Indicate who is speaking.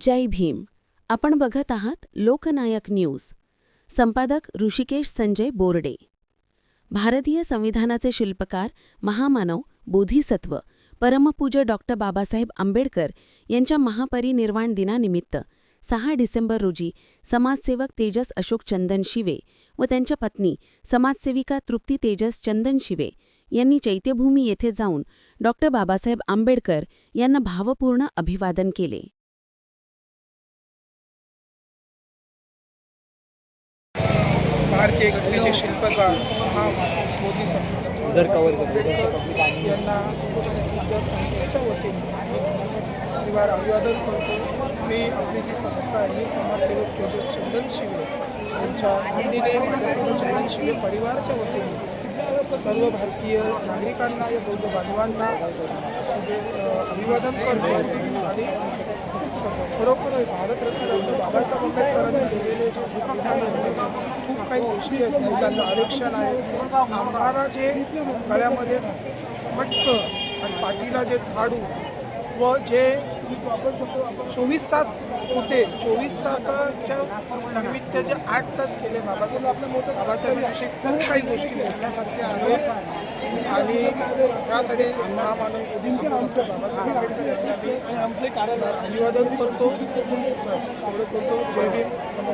Speaker 1: जय भीम. आपण बघत आहात लोकनायक न्यूज. संपादक ऋषिकेश संजय बोर्डे. भारतीय संविधानाचे शिल्पकार महामानव बोधिसत्व परमपूज्य डॉक्टर बाबासाहेब आंबेडकर यांच्या महापरिनिर्वाण दिनानिमित्त सहा डिसेंबर रोजी समाजसेवक तेजस अशोक चंदन शिवे व त्यांच्या पत्नी समाजसेविका तृप्ती तेजस चंदन शिवे यांनी चैत्यभूमी येथे जाऊन डॉक्टर बाबासाहेब आंबेडकर यांना भावपूर्ण अभिवादन केले.
Speaker 2: भारतीय घटनेचे शिल्पकार महामानव बोधिसत्व यांना माझ्या संस्थेच्या वतीने परिवार अभिवादन करतो. मी आपली जी संस्था आहे ही समाजसेवक तेजस चंदन शिवे यांच्या चंदन शिवे परिवाराच्या वतीने सर्व भारतीय नागरिकांना या बौद्ध बांधवांना सुदे अभिवादन करतो. आणि करतो खरोखर भारतरत्न डॉक्टर बाबासाहेब आंबेडकरांनी दिलेले जे संविधान आहे खूप काही गोष्टी आहेत. महिलांना आरक्षण आहे. आम्हाला जे गळ्यामध्ये मटकं आणि पाठीला जे झाडू व जे चोवीस तास होते चोवीस तासाच्या निमित्त जे आठ तास केले बाबासाहेब बाबासाहेबांविषयी खूप काही गोष्टी बोलण्यासारख्या आहेत. आणि त्यासाठी महामानव बोधिसत्व संपूर्ण बाबासाहेब आंबेडकर यांना मी अभिवादन करतो. बस एवढं करतो. जय भीम नमो